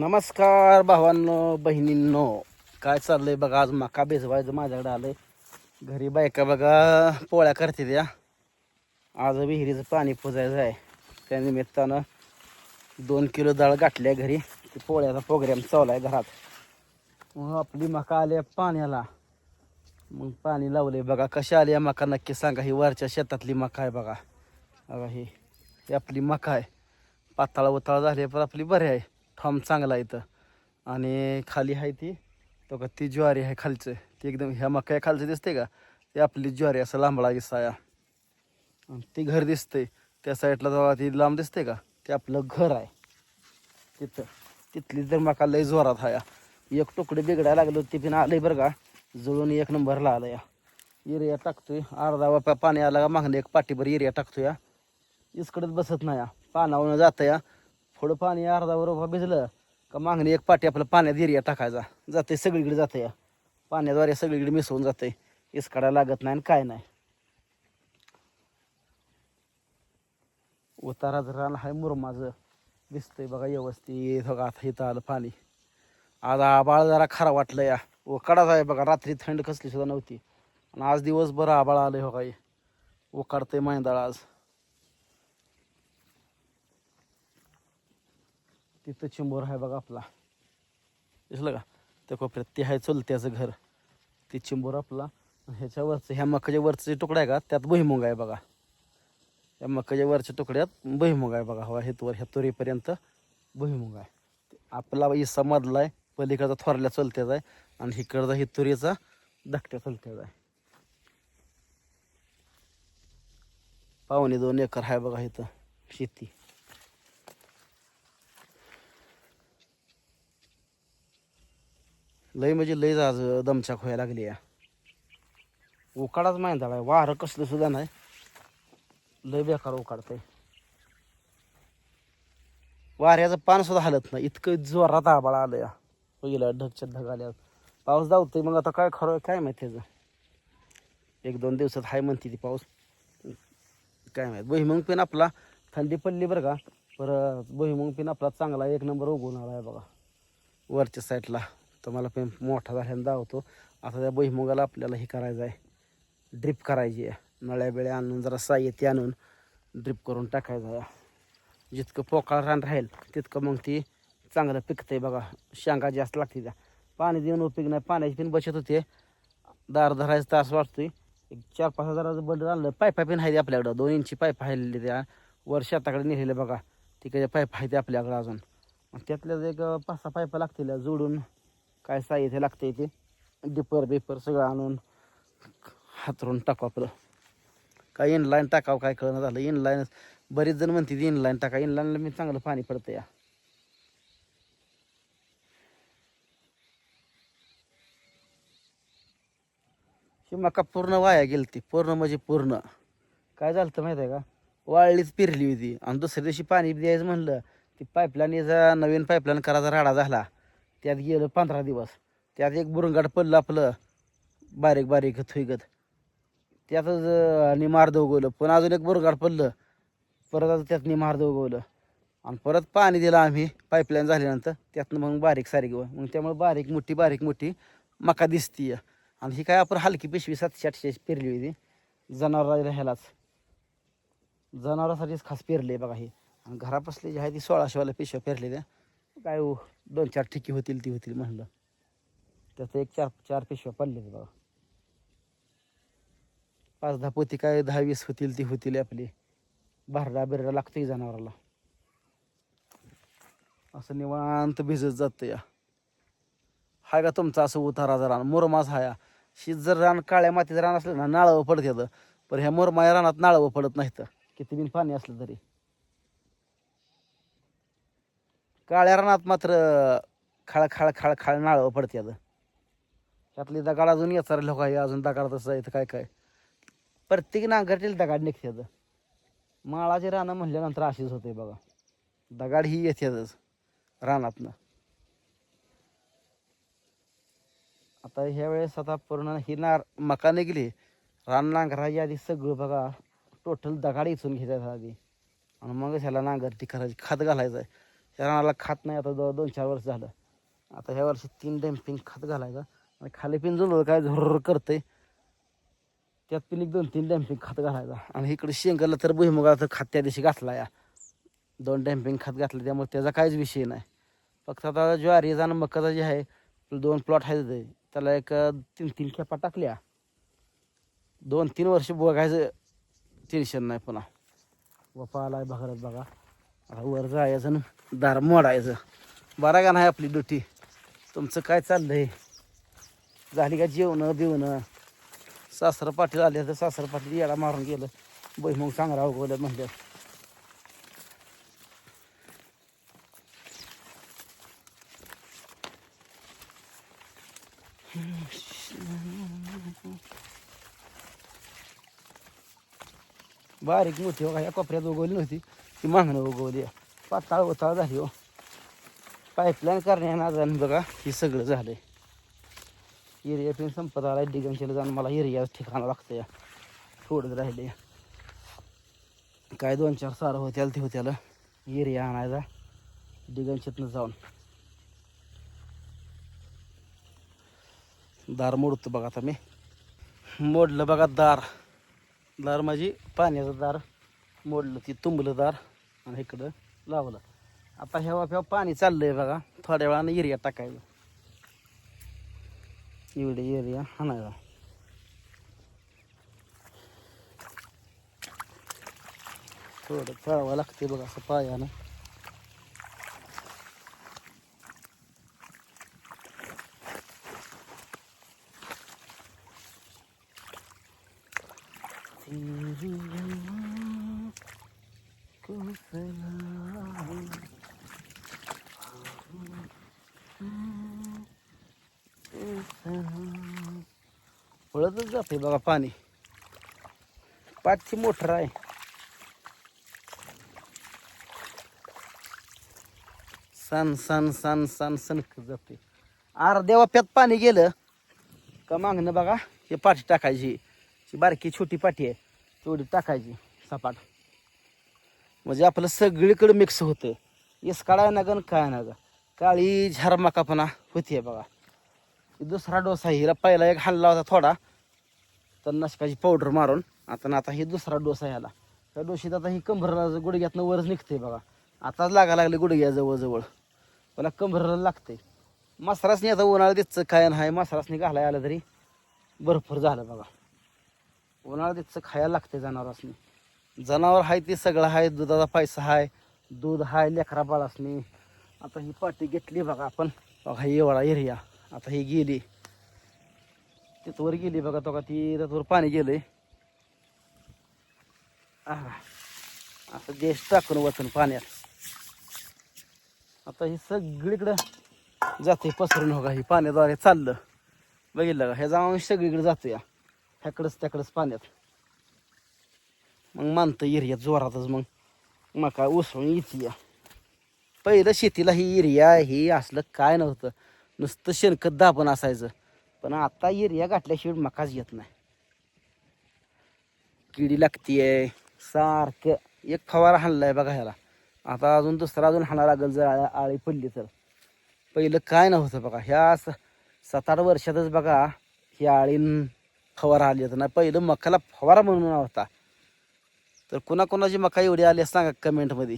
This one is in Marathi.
नमस्कार भावांनो बहिणींनो. काय चाललंय बघा आज मका भिजवायचं माझ्याकडे आलंय. घरी बायका बघा पोळ्या करते त्या आज विहिरीचं पाणी पुजायचं आहे. त्या निमित्तानं दोन किलो डाळ गाठल्या घरी. ते पोळ्याचा प्रोग्राम चालू आहे घरात. मग आपली मका आली पाण्याला. मग पाणी लावले बघा कशी आली आहे मका नक्की सांगा. ही वरच्या शेतातली मका आहे बघा. बघा ही आपली मका आहे. पाताळ उताळ झाली पण आपली बरी आहे. फॉर्म चांगला इथं. आणि खाली आहे ती तो का ती ज्वारी आहे खालचं. ती एकदम ह्या मका खालचं दिसते का? ती आपली ज्वारी असं लांबळा साया. ती घर दिसते त्या साईडला जेव्हा ती लांब दिसते का? ते आपलं घर आहे. तिथं. तिथली जर मका लय जोरात आहे एक तुकडे बिघडायला लागलो ते पण आलं बरं का? जुळून एक नंबरला आलं या युरिया टाकतोय. अर्धा वापा पाणी आला का मागणं एक पाठीभर युरिया टाकतोय. या इसकडंच बसत नाही. या पानावरून जातं या थोडं पाणी अर्धा बरोबर भिजलं का मागणी एक पाटी आपलं पाण्यात एरिया टाकायचा. जाते सगळीकडे जातं या पाण्याद्वारे सगळीकडे मिसळून जाते इसकाडा लागत नाही आणि काय नाही. उतारा रान हाय मुरमाचं दिसतंय बघा व्यवस्थित. बघा आता इथं आलं पाणी. आज आबाळ जरा खरा वाटलं या. हो, उकाडाच आहे बघा. रात्री थंड कसली सुद्धा नव्हती. आणि आज दिवसभर आबाळ आलं हो काही. उकाडतंय मैंदाळ आज. तिथं चिंबोर आहे बघा आपला. दिसलं का? त्या कोपऱ्यात ते आहे चुलत्याचं घर. ते चिंबोर आपला. ह्याच्यावरचं ह्या मकाच्या वरचं जे तुकडा आहे का त्यात भुईमुग आहे बघा. या मकाच्या वरच्या तुकड्यात भुईमुग आहे बघा. हवा हेतवर ह्या तुरीपर्यंत भुईमुग आहे. आपला इसा मधला आहे पलीकडचा थोरल्या चलत्याचा आहे आणि हिकडचा हे तुरीचा धाकट्या चलत्याचा आहे. पावणे दोन एकर आहे बघा इथं शेती. लय म्हणजे लयच आज दमछाक व्हायला लागली या. उकाडाच माहिती आहे वारं कसलं सुद्धा नाही. लय बेकार उकाडतंय. वाऱ्याचं पान सुद्धा हलत नाही. इतकं जोरात आबाळ आलं या. पहिला ढगच्या ढग आल्या पाऊस धावतोय मग आता काय खरं काय माहिती त्याचं? एक दोन दिवसात हाय म्हणते ती पाऊस. काय माहीत. भुईमुंग पिन आपला थंडी पडली बरं का. परत भुईमुंग पिन आपला चांगला एक नंबर उगवून आला आहे बघा. वरच्या साईडला तर मला पण मोठा झाल्यानं धावतो. आता त्या भुईमुगाला आपल्याला हे करायचं आहे. ड्रिप करायची आहे. नळ्या बिळ्या आणून जरा साहित्य आणून ड्रिप करून टाकायचं आहे. जितकं पोकळ रान राहील तितकं मग ती चांगलं पिकतं आहे बघा. शेंगा जास्त लागते त्या. पाणी देऊन उपयोग नाही. पाण्याची पण बचत होते. दार धरायचं तास वाटतोय एक चार पाच हजाराचं बंड आणलं. पायपा पण आहे आपल्याकडं. दोन इंची पायप आहे त्या. वर शेताकडे नेलेलं बघा. तिकडे पायप आहे ते आपल्याकडं अजून. त्यातल्याच एक पाच सहा पायपा लागतील जोडून. काय साहित्य लागते ते. डिपर बिपर सगळं आणून हातरून टाकू आपलं. काय इनलाईन टाकावं काय कळणं झालं. इनलाईन बरेच जण म्हणते इनलाईन टाका. इनलाईनला मी चांगलं पाणी पडतं या. मका पूर्ण वाया गेलती. पूर्ण म्हणजे पूर्ण. काय झालं तर माहिती आहे का? वाळलीच पिरली होती. आणि दुसऱ्या दिवशी पाणी द्यायचं म्हणलं. ती पाईपलाईन नवीन पाईपलाईन करायचा राडा झाला. त्यात गेलं पंधरा दिवस. त्यात एक बुरंगाट पडलं आपलं. बारीक बारीक थुईगत. त्यातच आणि निमार्द उगवलं पण अजून एक बुरंगाट पडलं. परत आता त्यात निमार्द उगवलं आणि परत पाणी दिलं आम्ही. पाईपलाईन झाल्यानंतर त्यातनं मग बारीक सारीक मग त्यामुळे बारीक मोठी बारीक मोठी मका दिसतीय. आणि ही काय आपण हलकी पिशवी सातशे आठशे पेरली होती. जनावराला ह्यालाच. जनावरासाठीच खास पेरले बघा हे. आणि घरापासली जी आहे ती सोळाशेवाल्या पिशव्या पेरलेल्या काय हो, दोन चार ठिकी होतील ती होतील म्हणलं. त्याचं एक चार चार पिशव्या पडले बघा. पाच दहा पोती काय दहा वीस होतील ती होतील आपली. भारडा बिरडा लागतोय जनावराला. असं निवांत भिजत जातं या. हाय का तुमचा असं उतारा जरा मुरमाच हाया शीत जर रान काळ्या मातीचं रान असलं ना नाळावं पडत येतं. पण ह्या मुरमाया रानात नाळवं पडत नाहीत. किती बिन पाणी असलं तरी. काळ्या रानात मात्र खाळ खाळ खाळ खाळ नाळं पडते आता त्यातली दगाड अजून येचार लोक आहे अजून दगाड तसं येतं काय काय. प्रत्येक नांगरतील दगाड निघतात माळाची रानं म्हणल्यानंतर अशीच होते बघा. दगाड ही येतातच रानातनं. आता ह्या वेळेस आता पूर्ण ही नार मका निघली. रान नांगराची आधी सगळं बघा. टोटल दगाड इचून घेतात आधी. आणि मग ह्याला नांगरती करायची खत घालायचं आहे. त्या रानाला खात नाही. आता जवळ दोन चार वर्ष झालं. आता ह्या वर्षी तीन डॅम्पिंग खत घालायचं. आणि खाली पिंजून काय झोर करते त्यात पण एक दोन तीन डॅम्पिंग खत घालायचा. आणि इकडे शेंगाला तर भुईमुगाला तर त्या दिवशी घातला या. दोन डॅम्पिंग खत घातलं त्यामुळे त्याचा काहीच विषय नाही. फक्त आता ज्वारी आणि मकाचा जे आहे दोन प्लॉट आहे ते, त्याला एक तीन तीन खेपा टाकल्या. दोन तीन वर्ष बघायचं टेन्शन नाही पुन्हा. वपा आलाय बघत बघा. आता वर जायचं ना दार मोडायचं. बरा का नाही आपली ड्युटी? तुमचं काय चाललंय? झाली का जेवणं बिवणं? सासरं पाटील आले तर सासरं पाटील येडा मारून गेलं. भुईमुग चांगला उगवलं म्हणलं. बारीक मोठी हो बघा या कोपऱ्यात उगवली नव्हती. ती मागणं उगवली. पाताळ उताळ झाली हो. पाईपलाईन करण्यानं बघा हे सगळं झालंय. एरिया पिन संपत आला डिगनशेला जाऊन मला एरिया ठिकाणं लागतं या थोडंच राहिले काय दोन चार सारं होत्याला ते होत्याला. एरिया आणायचा. डिगनशेतनं जाऊन. दार मोडतो बघा आता मी. मोडलं बघा दार. दार माझी पाण्याचं दार. मोडलं ती तुंबलं दार. आणि इकडं लावलं. आता ह्या वाफ्यावर पाणी चाललंय बघा. थोड्या वेळानं एरिया टाकायला एवढे एरिया आणायला थोडं पळावं लागते बघा असं पायानं. तेरी याद को फैलाऊं पळतच जाते बघा पाणी. पाचची मोटर आहे. सन सन सन सन सनक जाते अर्ध्या वाप्यात पाणी गेलं का मागणं बघा हे पाठी टाकायची. ही बारकी छोटी पाठी आहे तेवढी टाकायची सपाट. म्हणजे आपलं सगळीकडे मिक्स होतं. येस काढाय ना गण काय ना ग काळी झारमाकापणा आहे बघा. दुसरा डोस आहे. हिला पहिला एक हल्ला होता थोडा. तर नशकाची पावडर मारून. आता ना आता ही दुसरा डोस आहे ह्याला. त्या डोशीत आता ही कंबरला गुडघ्यातनं वरच निघते बघा. आताच लागा लागले गुडघ्या जवळजवळ. मला कंबरला लागते मसरासनी आता उन्हाळा देतचं काय नाही मसरासनी घालाय आलं तरी भरपूर झालं बघा. उन्हाळा देतचं खायला लागते जनावरांसनी. जनावर आहे ते सगळं आहे दुधाचा पैसा आहे दूध आहे लेकरा बाळासनी. आता ही पाटी घेतली बघा आपण. बघा एवढा एरिया. आता ही गेली. तिथवर गेली बघा तो का ती तिथवर पाणी गेलंय. आहा. आता देश टाकून वचन पाण्यात. आता ही सगळीकडं जाते पसरून हो का ही पाण्याद्वारे चाललं. बघितलं का ह्या जाऊन सगळीकडे जातो या ह्याकडंच त्याकडंच पाण्यात. मग मानतं एरियात जोरातच मग. मका उसळून येते या पहिलं शेतीला ही एरिया हे असलं काय नव्हतं. नुसतं शेणखत दाबण असायचं. पण आता एरिया गाठल्याशिवाय मकाच येत नाही. किडी लागतीये. सारखं एक फवारा हाणलाय बघा ह्याला. आता अजून दुसरा अजून हाणा लागेल जर आळी पडली तर. पहिलं काय नव्हतं बघा. ह्या स- सात आठ वर्षातच बघा ही आळी फवारा आली होता. नाही पहिलं मकाला फवारा म्हणून होता. तर कुणाकुणाची मका एवढी आली आहे सांगा कमेंटमध्ये.